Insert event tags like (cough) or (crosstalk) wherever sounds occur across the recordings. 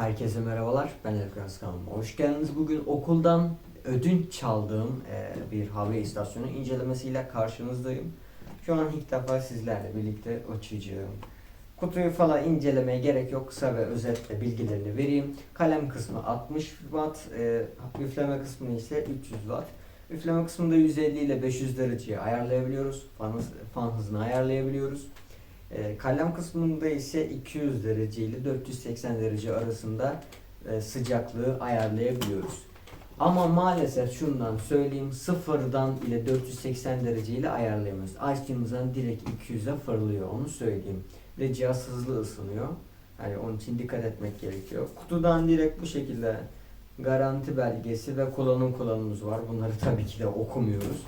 Herkese merhabalar. Ben Elkras kanalıma hoş geldiniz. Bugün okuldan ödünç çaldığım e, bir hava istasyonu incelemesiyle karşınızdayım. Şu an ilk defa sizlerle birlikte açacağım. Kutuyu falan incelemeye gerek yok. Kısa ve özetle bilgilerini vereyim. Kalem kısmı 60 watt, e, üfleme kısmı ise 300 watt. Üfleme kısmında 150 ile 500 dereceye ayarlayabiliyoruz. Fan hızını ayarlayabiliyoruz. E, kalem kısmında ise 200 derece ile 480 derece arasında e, sıcaklığı ayarlayabiliyoruz. Ama maalesef şundan söyleyeyim sıfırdan ile 480 derece ile ayarlayamıyoruz. Açtığımızdan direkt 200'e fırlıyor onu söyleyeyim. Ve cihaz hızlı ısınıyor. Yani onun için dikkat etmek gerekiyor. Kutudan direkt bu şekilde garanti belgesi ve kullanım kullanımımız var. Bunları tabii ki de okumuyoruz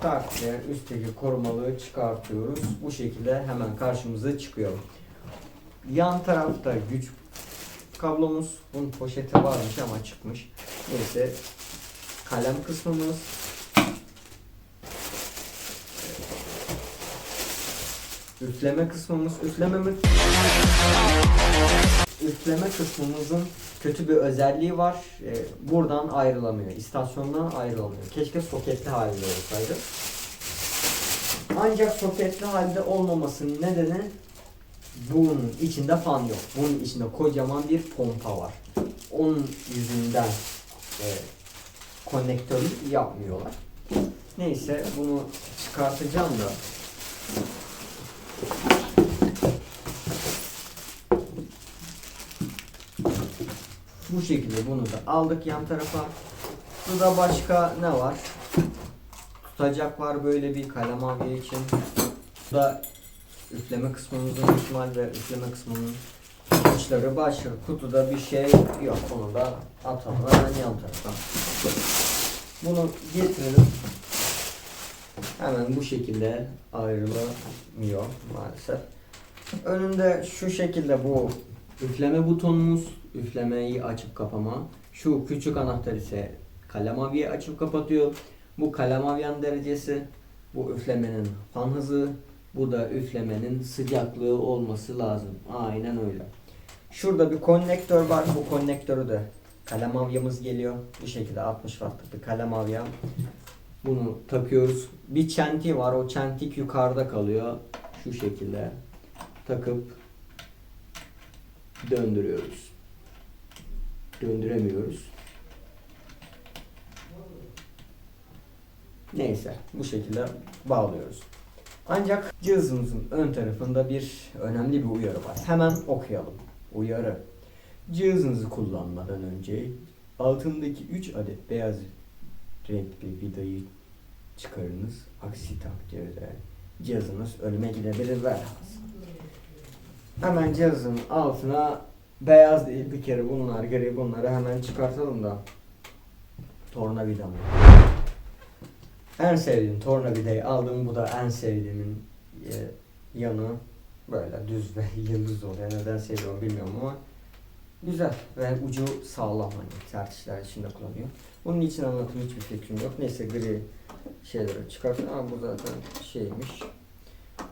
tak diye üstteki korumalığı çıkartıyoruz. Bu şekilde hemen karşımıza çıkıyor. Yan tarafta güç kablomuz. Bunun poşeti varmış ama çıkmış. Neyse kalem kısmımız. Üfleme kısmımız. Üflememiz üfleme kısmımızın kötü bir özelliği var. Ee, buradan ayrılamıyor. İstasyondan ayrılamıyor. Keşke soketli halde olsaydı. Ancak soketli halde olmamasının nedeni bunun içinde fan yok. Bunun içinde kocaman bir pompa var. Onun yüzünden e, konnektörü yapmıyorlar. Neyse bunu çıkartacağım da Bu şekilde bunu da aldık yan tarafa. Burada başka ne var? Tutacak var böyle bir kalem avya için. Burada üfleme kısmımızın ihtimal ve üfleme kısmının uçları başka. Kutuda bir şey yok. Onu da atalım hemen yan tarafa. Bunu getirelim. Hemen bu şekilde ayrılamıyor maalesef. Önünde şu şekilde bu üfleme butonumuz, üflemeyi açıp kapama. Şu küçük anahtar ise kalem aviyi açıp kapatıyor. Bu kalem avyan derecesi, bu üflemenin fan hızı, bu da üflemenin sıcaklığı olması lazım. Aynen öyle. Şurada bir konnektör var. Bu konnektörü de kalem avyamız geliyor. Bu şekilde 60 wattlık bir kalem avya. Bunu takıyoruz. Bir çenti var. O çentik yukarıda kalıyor. Şu şekilde takıp döndürüyoruz. Döndüremiyoruz. Neyse bu şekilde bağlıyoruz. Ancak cihazımızın ön tarafında bir önemli bir uyarı var. Hemen okuyalım. Uyarı. Cihazınızı kullanmadan önce altındaki 3 adet beyaz renkli vidayı çıkarınız. Aksi takdirde cihazınız ölüme gidebilir ve Hemen cihazın altına beyaz değil bir kere bunlar gri bunları hemen çıkartalım da tornavidamı. En sevdiğim tornavidayı aldım. Bu da en sevdiğimin e, yanı böyle düz ve (laughs) yıldız oluyor. Neden seviyorum bilmiyorum ama güzel ve ucu sağlam hani sert işler içinde kullanıyor. Bunun için anlatım hiçbir fikrim yok. Neyse gri şeyleri çıkarsın ama bu zaten şeymiş.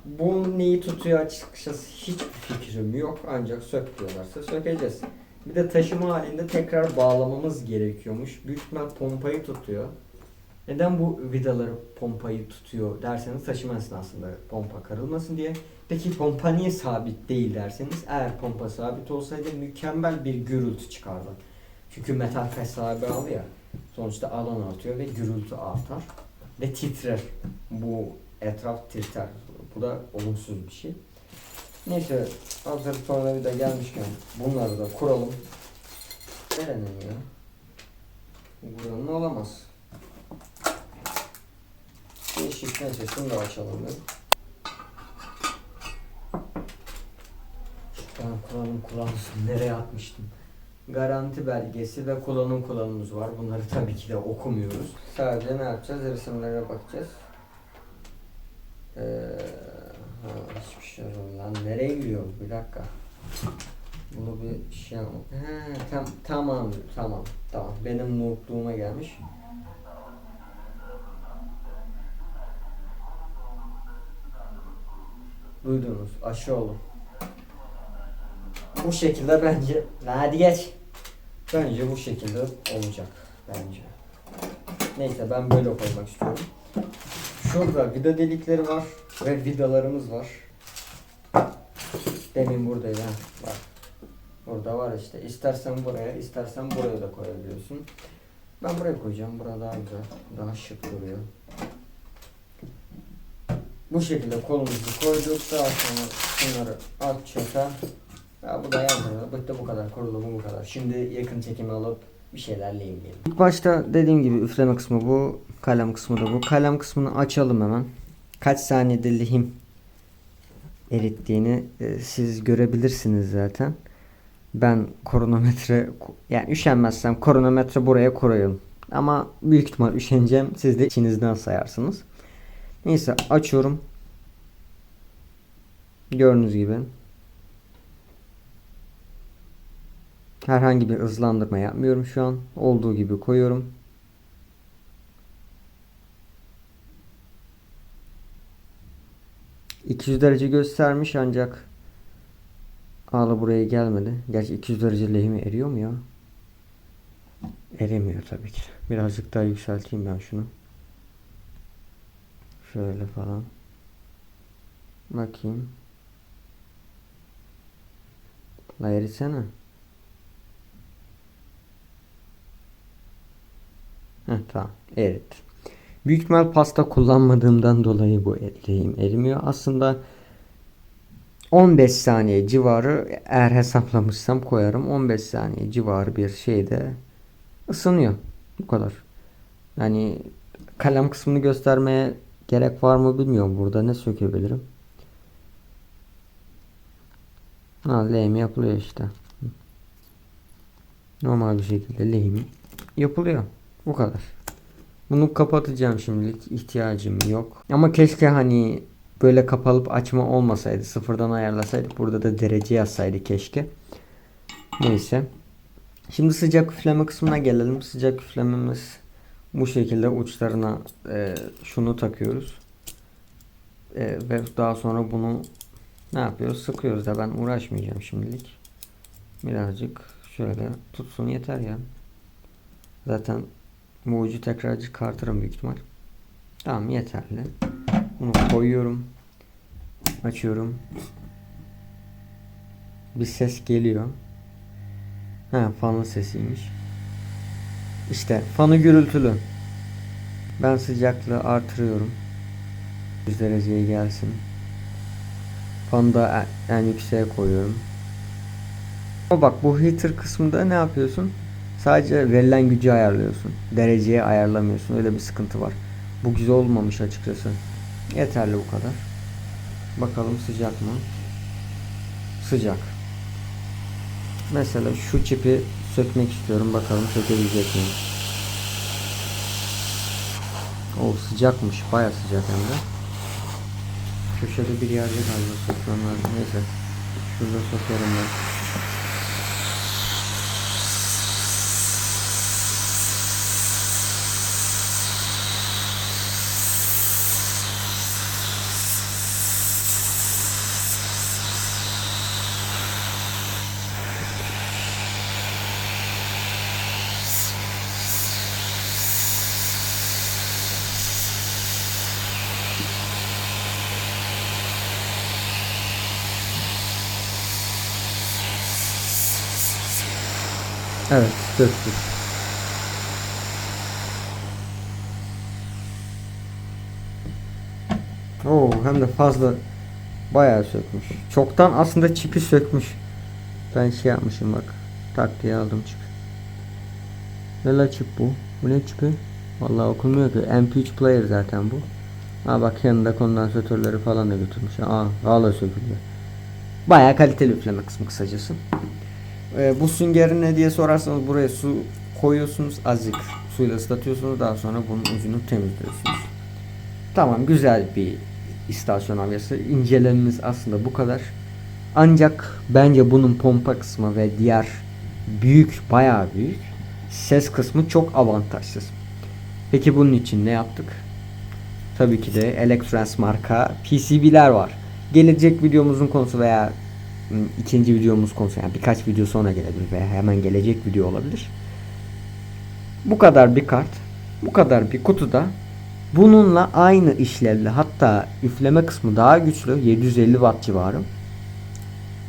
Bu neyi tutuyor açıkçası hiçbir fikrim yok. Ancak sök diyorlarsa sökeceğiz. Bir de taşıma halinde tekrar bağlamamız gerekiyormuş. Büyük ihtimal pompayı tutuyor. Neden bu vidaları pompayı tutuyor derseniz taşıma esnasında pompa karılmasın diye. Peki pompa niye sabit değil derseniz eğer pompa sabit olsaydı mükemmel bir gürültü çıkardı. Çünkü metal sahibi aldı ya sonuçta alan artıyor ve gürültü artar ve titrer. Bu etraf titrer. Bu da olumsuz bir şey. Neyse hazır tornavida gelmişken bunları da kuralım. Nerenin ya? Buranın olamaz. Değişik neyse şunu da açalım bir. Ben kullanım kullanmışım. Nereye atmıştım? Garanti belgesi ve kullanım kullanımımız var. Bunları tabii ki de okumuyoruz. Sadece ne yapacağız? Resimlere bakacağız. Ee, ha, hiçbir şey lan. Nereye giriyor? Bir dakika. Bunu bir şey yapmak. He, tam, tamam, tamam, tamam. Benim noobluğuma gelmiş. Duydunuz. Aşı olun. bu şekilde bence hadi geç. Bence bu şekilde olacak bence. Neyse ben böyle koymak istiyorum. Şurada vida delikleri var ve vidalarımız var. Demin buradaydı. Bak. Burada var işte. İstersen buraya, istersen buraya da koyabiliyorsun. Ben buraya koyacağım. Burada daha güzel. Daha şık duruyor. Bu şekilde kolumuzu koyduk. Daha sonra bunları at çöpe. Ya bu da yandı. Bitti bu kadar. Kurulumu bu kadar. Şimdi yakın çekimi alıp bir şeylerle ilgilenelim. İlk başta dediğim gibi üfleme kısmı bu. Kalem kısmı da bu. Kalem kısmını açalım hemen. Kaç saniyede lehim erittiğini e, siz görebilirsiniz zaten. Ben kronometre yani üşenmezsem kronometre buraya koyuyorum. Ama büyük ihtimal üşeneceğim. Siz de içinizden sayarsınız. Neyse açıyorum. Gördüğünüz gibi. Herhangi bir hızlandırma yapmıyorum şu an. Olduğu gibi koyuyorum. ...200 derece göstermiş ancak... ...hala buraya gelmedi. Gerçi 200 derece lehimi eriyor mu ya? Eremiyor tabii ki. Birazcık daha yükselteyim ben şunu. Şöyle falan. Bakayım. La eritsene. Heh, tamam erit. Büyük ihtimal pasta kullanmadığımdan dolayı bu lehim erimiyor. Aslında 15 saniye civarı eğer hesaplamışsam koyarım. 15 saniye civarı bir şeyde ısınıyor. Bu kadar. Yani kalem kısmını göstermeye gerek var mı bilmiyorum. Burada ne sökebilirim. Ha lehim yapılıyor işte. Normal bir şekilde lehim yapılıyor. Bu kadar. Bunu kapatacağım şimdilik. ihtiyacım yok. Ama keşke hani böyle kapalıp açma olmasaydı. Sıfırdan ayarlasaydık. Burada da derece yazsaydı keşke. Neyse. Şimdi sıcak üfleme kısmına gelelim. Sıcak üflememiz bu şekilde uçlarına e, şunu takıyoruz. E, ve daha sonra bunu ne yapıyoruz? Sıkıyoruz da ben uğraşmayacağım şimdilik. Birazcık şöyle tutsun yeter ya. Zaten bu ucu tekrar çıkartırım büyük ihtimal. Tamam yeterli. Bunu koyuyorum. Açıyorum. Bir ses geliyor. Ha fanın sesiymiş. İşte fanı gürültülü. Ben sıcaklığı artırıyorum. 100 dereceye gelsin. Fanı da en, en yükseğe koyuyorum. Ama bak bu heater kısmında ne yapıyorsun? Sadece verilen gücü ayarlıyorsun. Dereceye ayarlamıyorsun. Öyle bir sıkıntı var. Bu güzel olmamış açıkçası. Yeterli bu kadar. Bakalım sıcak mı? Sıcak. Mesela şu çipi sökmek istiyorum. Bakalım sökebilecek miyim? O sıcakmış. Baya sıcak hem de. Köşede bir yerde galiba sökmem lazım. Neyse. Şurada sokarım ben. Evet, söktük. Oo, hem de fazla bayağı sökmüş. Çoktan aslında çipi sökmüş. Ben şey yapmışım bak. Tak diye aldım çip. Ne la çip bu? Bu ne çipi? Vallahi okunmuyor ki. MP3 player zaten bu. Ha bak yanında kondansatörleri falan da götürmüş. Aa hala sökülüyor. Bayağı kaliteli üfleme kısmı kısacası. Ee, bu süngerin ne diye sorarsanız buraya su koyuyorsunuz azıcık suyla ıslatıyorsunuz daha sonra bunun ucunu temizliyorsunuz. Tamam güzel bir istasyon avyası. İncelememiz aslında bu kadar. Ancak bence bunun pompa kısmı ve diğer büyük bayağı büyük ses kısmı çok avantajsız. Peki bunun için ne yaptık? Tabii ki de Electrans marka PCB'ler var. Gelecek videomuzun konusu veya ikinci videomuz konusu yani birkaç video sonra gelebilir veya hemen gelecek video olabilir. Bu kadar bir kart, bu kadar bir kutuda bununla aynı işlevli hatta üfleme kısmı daha güçlü 750 watt civarı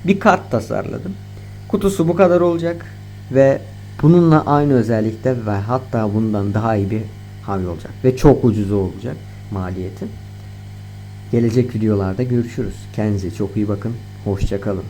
bir kart tasarladım. Kutusu bu kadar olacak ve bununla aynı özellikte ve hatta bundan daha iyi bir havlu olacak ve çok ucuz olacak maliyeti. Gelecek videolarda görüşürüz. Kendinize çok iyi bakın. Hoşçakalın.